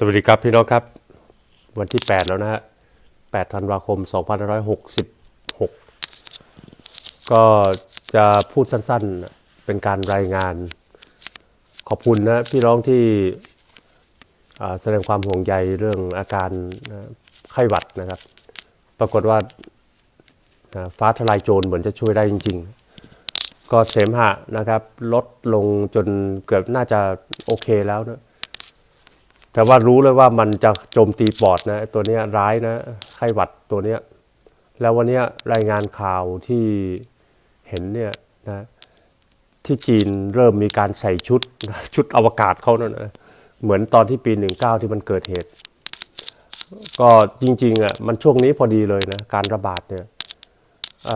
สวัสดีครับพี่น้องครับ วันที่ 8 แล้วนะฮะ8ธันวาคม 2566 ก็จะพูดสั้นๆเป็นการรายงาน ขอบคุณนะพี่น้องที่แสดงความห่วงใยเรื่องอาการไข้หวัดนะครับ ปรากฏว่าอ่าฟ้าทลายโจรเหมือนจะช่วยได้จริง ๆ ก็เสมหะนะครับ ลดลงจนเกือบน่าจะโอเคแล้วนะ แต่ว่ารู้เลยว่ามันจะโจมตีปอดนะตัวนี้ร้ายนะไข้หวัดตัวนี้แล้ววันนี้รายงานข่าวที่เห็นเนี่ยนะที่จีนเริ่มมีการใส่ชุดชุดอวกาศเขานั่นนะเหมือนตอนที่ปี 19 ที่มันเกิดเหตุ ก็จริงๆอะมันช่วงนี้พอดีเลยนะการระบาดเนี่ยเ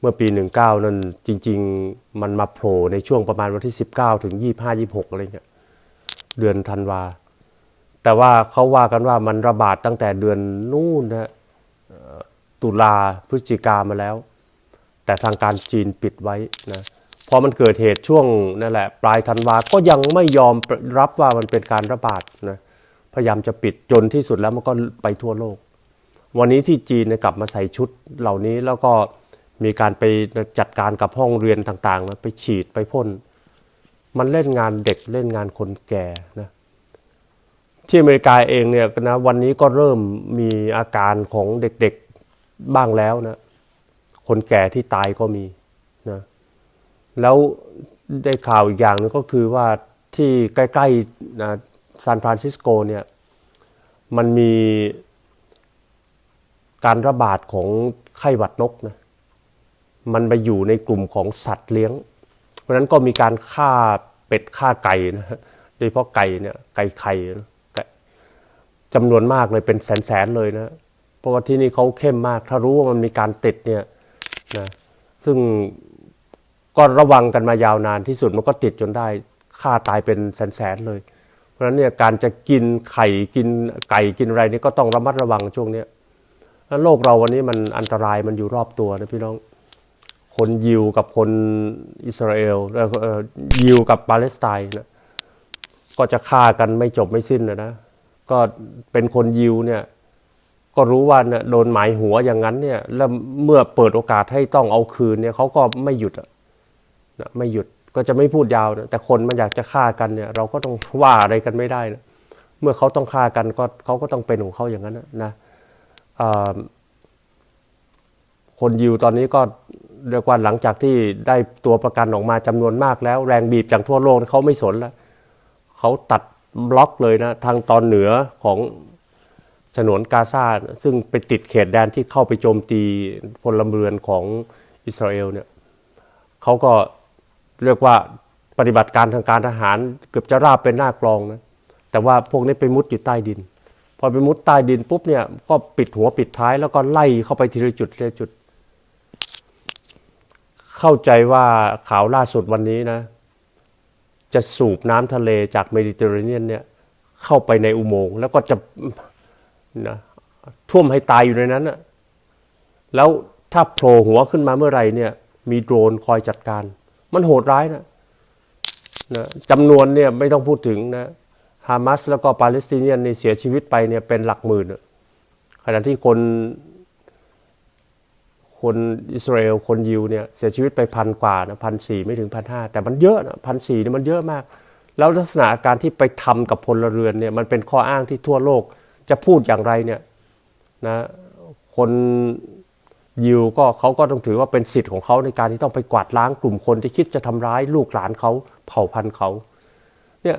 เมื่อปี 19 นั่นจริง ๆ มันมาโผล่ในช่วงประมาณวันที่ 19 ถึง 25 26 อะไรเงี้ย เดือนธันวา แต่ว่าเขาว่ากันว่ามันระบาดตั้งแต่เดือนนู่นนะตุลาพฤศจิกามาแล้ว แต่ทางการจีนปิดไว้นะพอมันเกิดเหตุช่วงนั่นแหละ ปลายธันวาก็ยังไม่ยอมรับว่ามันเป็นการระบาดนะพยายามจะปิดจนที่สุดแล้วมันก็ไปทั่วโลก วันนี้ที่จีนกลับมาใส่ชุดเหล่านี้แล้วก็มีการไปจัดการกับห้องเรียนต่างๆนะไปฉีดไปพ่น มันเล่นงานเด็กเล่นงานคนแก่นะที่อเมริกาเองเนี่ยนะวันนี้ก็เริ่มมีอาการของเด็กๆบ้างแล้วนะ คนแก่ที่ตายก็มีนะแล้วได้ข่าวอีกอย่างหนึงก็คือว่าที่ใกล้ๆนะซานฟรานซิสโกเนี่ยมันมีการระบาดของไข้หวัดนกนะมันไปอยู่ในกลุ่มของสัตว์เลี้ยง เพราะนั้นก็มีการฆ่าเป็ดฆ่าไก่นะฮะโดยเฉพาะไก่เนี่ยไก่ไข่จำนวนมากเลยเป็นแสนๆเลยนะเพราะว่าที่นี่เขาเข้มมาก ถ้ารู้ว่ามันมีการติดเนี่ยนะซึ่งก็ระวังกันมายาวนานที่สุดมันก็ติดจนได้ฆ่าตายเป็นแสนๆเลย เพราะฉะนั้นเนี่ยการจะกินไข่กินไก่กินอะไรนี่ก็ต้องระมัดระวังช่วงเนี้ยแล้วโลกเราวันนี้มันอันตรายมันอยู่รอบตัวนะพี่น้อง คนยิวกับคนอิสราเอลแล้วเอ่อยิวกับปาเลสไตน์นะก็จะฆ่ากันไม่จบไม่สิ้นนะนะก็เป็นคนยิวเนี่ยก็รู้ว่าเนี่ยโดนหมายหัวอย่างนั้นเนี่ยแล้วเมื่อเปิดโอกาสให้ต้องเอาคืนเนี่ยเขาก็ไม่หยุดนะไม่หยุดก็จะไม่พูดยาวนะแต่คนมันอยากจะฆ่ากันเนี่ยเราก็ต้องว่าอะไรกันไม่ได้นะเมื่อเขาต้องฆ่ากันก็เขาก็ต้องเป็นของเขาอย่างนั้นนะนะอ่าคนยิวตอนนี้ก็ เรียกว่าหลังจากที่ได้ตัวประกันออกมาจำนวนมากแล้ว แรงบีบจากทั่วโลกเขาไม่สนแล้วเขาตัดบล็อกเลยนะ ทางตอนเหนือของฉนวนกาซาซึ่งไปติดเขตแดนที่เข้าไปโจมตีพลเรือนของอิสราเอลเนี่ยเขาก็เรียกว่าปฏิบัติการทางการทหารเกือบจะราบเป็นหน้ากลองนะแต่ว่าพวกนี้ไปมุดอยู่ใต้ดิน พอไปมุดใต้ดินปุ๊บเนี่ยก็ปิดหัวปิดท้ายแล้วก็ไล่เข้าไปทีละจุดทีละจุด เข้าใจว่าข่าวล่าสุดวันนี้นะ จะสูบน้ำทะเลจากเมดิเตอร์เรเนียนเนี่ยเข้าไปในอุโมงค์แล้วก็จะนะท่วมให้ตายอยู่ในนั้นนะแล้วถ้าโผล่หัวขึ้นมาเมื่อไหร่เนี่ย มีโดรนคอยจัดการ มันโหดร้ายนะนะจำนวนเนี่ยไม่ต้องพูดถึงนะฮามาสแล้วก็ปาเลสไตเนียนเนี่ยเสียชีวิตไปเนี่ยเป็นหลักหมื่นขณะที่คน คนอิสราเอลคนยิวเนี่ยเสียชีวิตไปพันกว่านะพันสี่ไม่ถึงพันห้าแต่มันเยอะนะพันสี่เนี่ยมันเยอะมาก แล้วลักษณะอาการที่ไปทำกับพลเรือนเนี่ยมันเป็นข้ออ้างที่ทั่วโลกจะพูดอย่างไรเนี่ยนะคนยิวก็เขาก็ต้องถือว่าเป็นสิทธิ์ของเขาในการที่ต้องไปกวาดล้างกลุ่มคนที่คิดจะทำร้ายลูกหลานเขาเผ่าพันธุ์เขาเนี่ย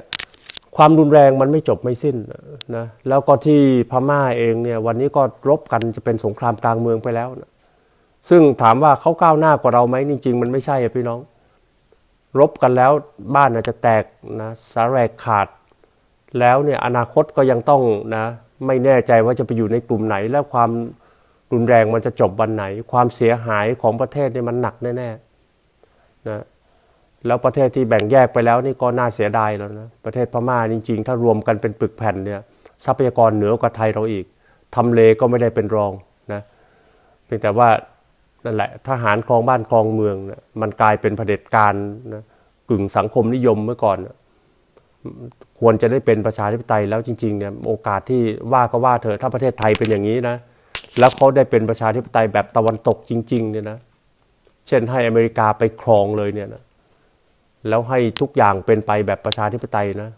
ความรุนแรงมันไม่จบไม่สิ้นนะแล้วก็ที่พม่าเองเนี่ยวันนี้ก็รบกันจะเป็นสงครามกลางเมืองไปแล้วนะ ซึ่งถามว่าเขาก้าวหน้ากว่าเราไหมจริง ๆ มันไม่ใช่พี่น้อง รบกันแล้วบ้านอาจจะแตกนะสาแรกขาด แล้วเนี่ยอนาคตก็ยังต้องนะไม่แน่ใจว่าจะไปอยู่ในกลุ่มไหน แล้วความรุนแรงมันจะจบวันไหน ความเสียหายของประเทศเนี่ยมันหนักแน่ๆนะแล้วประเทศที่แบ่งแยกไปแล้วนี่ก็น่าเสียดายแล้วนะประเทศพม่าจริง ๆ ถ้ารวมกันเป็นปึกแผ่นเนี่ยทรัพยากรเหนือกว่าไทยเราอีกทำเลก็ไม่ได้เป็นรองนะเพียงแต่ว่า นั่นแหละทหารครองบ้านครองเมืองนะมันกลายเป็นเผด็จการนะกึ่งสังคมนิยมเมื่อก่อนนะควรจะได้เป็นประชาธิปไตยแล้วจริงๆเนี่ยโอกาสที่ว่าก็ว่าเถอะถ้าประเทศไทยเป็นอย่างนี้นะแล้วเขาได้เป็นประชาธิปไตยแบบตะวันตกจริงๆเนี่ยนะเช่นให้อเมริกาไปครองเลยเนี่ยนะแล้วให้ทุกอย่างเป็นไปแบบประชาธิปไตยนะ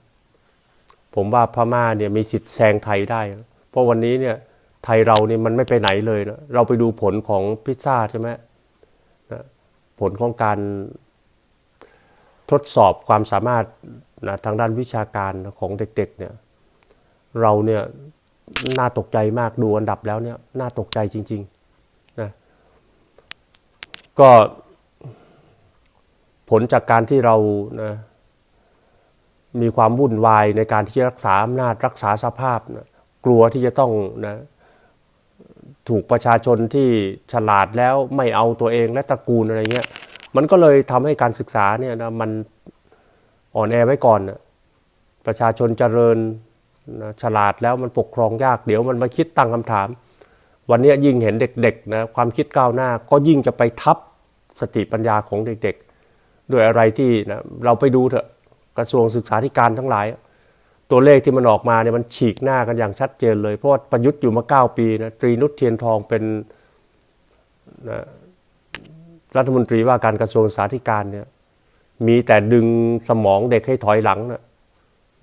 ผมว่าพม่าเนี่ยมีสิทธิ์แซงไทยได้ เพราะวันนี้เนี่ย ไทยเราเนี่ยมันไม่ไปไหนเลยนะเราไปดูผลของพิซซ่าใช่ไหมนะผลของการทดสอบความสามารถนะทางด้านวิชาการของเด็กๆเนี่ยเราเนี่ยน่าตกใจมากดูอันดับแล้วเนี่ยน่าตกใจจริงๆนะก็ผลจากการที่เรานะมีความวุ่นวายในการที่รักษาอำนาจรักษาสภาพนะกลัวที่จะต้องนะ ถูกประชาชนที่ฉลาดแล้วไม่เอาตัวเองและตระกูลอะไรเงี้ยมันก็เลยทำให้การศึกษาเนี่ยนะมันอ่อนแอไว้ก่อนนะประชาชนเจริญนะฉลาดแล้วมันปกครองยากเดี๋ยวมันมาคิดตั้งคำถาม วันนี้ยิ่งเห็นเด็กๆนะความคิดก้าวหน้า ก็ยิ่งจะไปทับสติปัญญาของเด็กๆ ด้วยอะไรที่นะเราไปดูเถอะกระทรวงศึกษาธิการทั้งหลาย ตัวเลขที่มันออกมาเนี่ยมันฉีกหน้ากันอย่างชัดเจนเลย เพราะว่าประยุทธ์อยู่มา 9 ปีนะตรีนุชเทียนทองเป็นนะรัฐมนตรีว่าการกระทรวงศึกษาธิการเนี่ยมีแต่ดึงสมองเด็กให้ถอยหลังนะ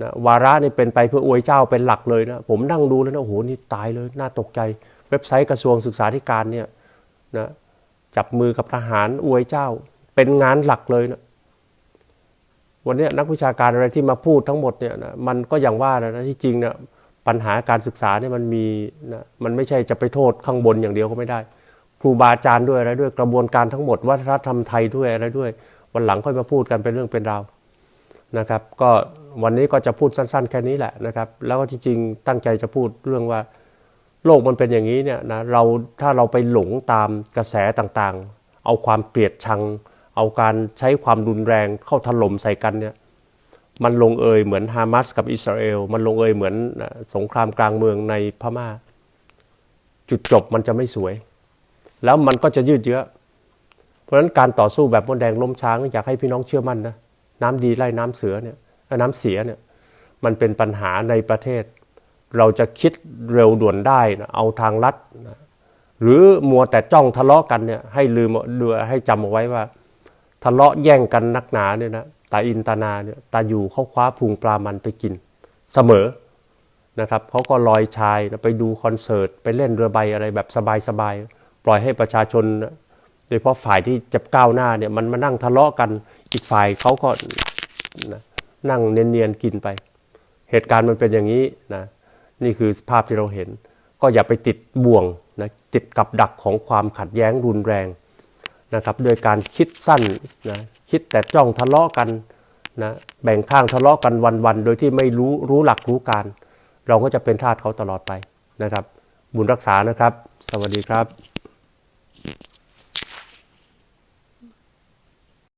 นะวาระนี่เป็นไปเพื่ออวยเจ้าเป็นหลักเลยนะผมนั่งดูแล้วนะโอ้โหนี่ตายเลยน่าตกใจ เว็บไซต์กระทรวงศึกษาธิการเนี่ยนะจับมือกับทหารอวยเจ้าเป็นงานหลักเลยนะ วันนี้นักวิชาการอะไรที่มาพูดทั้งหมดเนี่ยนะมันก็อย่างว่านะที่จริงเนี่ยปัญหาการศึกษาเนี่ยมันมีนะมันไม่ใช่จะไปโทษข้างบนอย่างเดียวก็ไม่ได้ ครูบาอาจารย์ด้วยอะไรด้วยกระบวนการทั้งหมดวัฒนธรรมไทยด้วยอะไรด้วย วันหลังค่อยมาพูดกันเป็นเรื่องเป็นราวนะครับ ก็วันนี้ก็จะพูดสั้น ๆ แค่นี้แหละนะครับ แล้วก็จริงๆตั้งใจจะพูดเรื่องว่า โลกมันเป็นอย่างนี้เนี่ยนะเราถ้าเราไปหลงตามกระแสต่างๆ เอาความเกลียดชัง เอาการใช้ความรุนแรงเข้าถล่มใส่กันเนี่ยมันลงเอยเหมือนฮามาสกับอิสราเอล มันลงเอยเหมือนสงครามกลางเมืองในพม่า จุดจบมันจะไม่สวย แล้วมันก็จะยืดเยื้อเพราะฉะนั้นการต่อสู้แบบมดแดงล้มช้างอยากให้พี่น้องเชื่อมั่นนะน้ำดีไล่น้ำเสือเนี่ยน้ำเสียเนี่ยมันเป็นปัญหาในประเทศ เราจะคิดเร็วด่วนได้นะเอาทางลัดนะหรือมัวแต่จ้องทะเลาะกันเนี่ยให้ลืมดูให้จำเอาไว้ว่า ทะเลาะแย่งกันนักหนาเนี่ยนะตาอินตานาเนี่ยตาอยู่เขาคว้าพุงปลามันไปกินเสมอนะครับเขาก็ลอยชายนะไปดูคอนเสิร์ตไปเล่นเรือใบอะไรแบบสบายๆปล่อยให้ประชาชน โดยเฉพาะฝ่ายที่จะก้าวหน้าเนี่ยมันมานั่งทะเลาะกันอีกฝ่ายเขาก็นั่งเนียนๆกินไป เหตุการณ์มันเป็นอย่างนี้นะนี่คือภาพที่เราเห็น ก็อย่าไปติดบ่วงนะติดกับดักของความขัดแย้งรุนแรง นะครับโดยการคิดสั้นนะคิดแต่จ้องทะเลาะกันนะแบ่งข้างทะเลาะกันวันๆ โดยที่ไม่รู้รู้หลักรู้การ เราก็จะเป็นทาสเขาตลอดไปนะครับ บุญรักษานะครับ สวัสดีครับ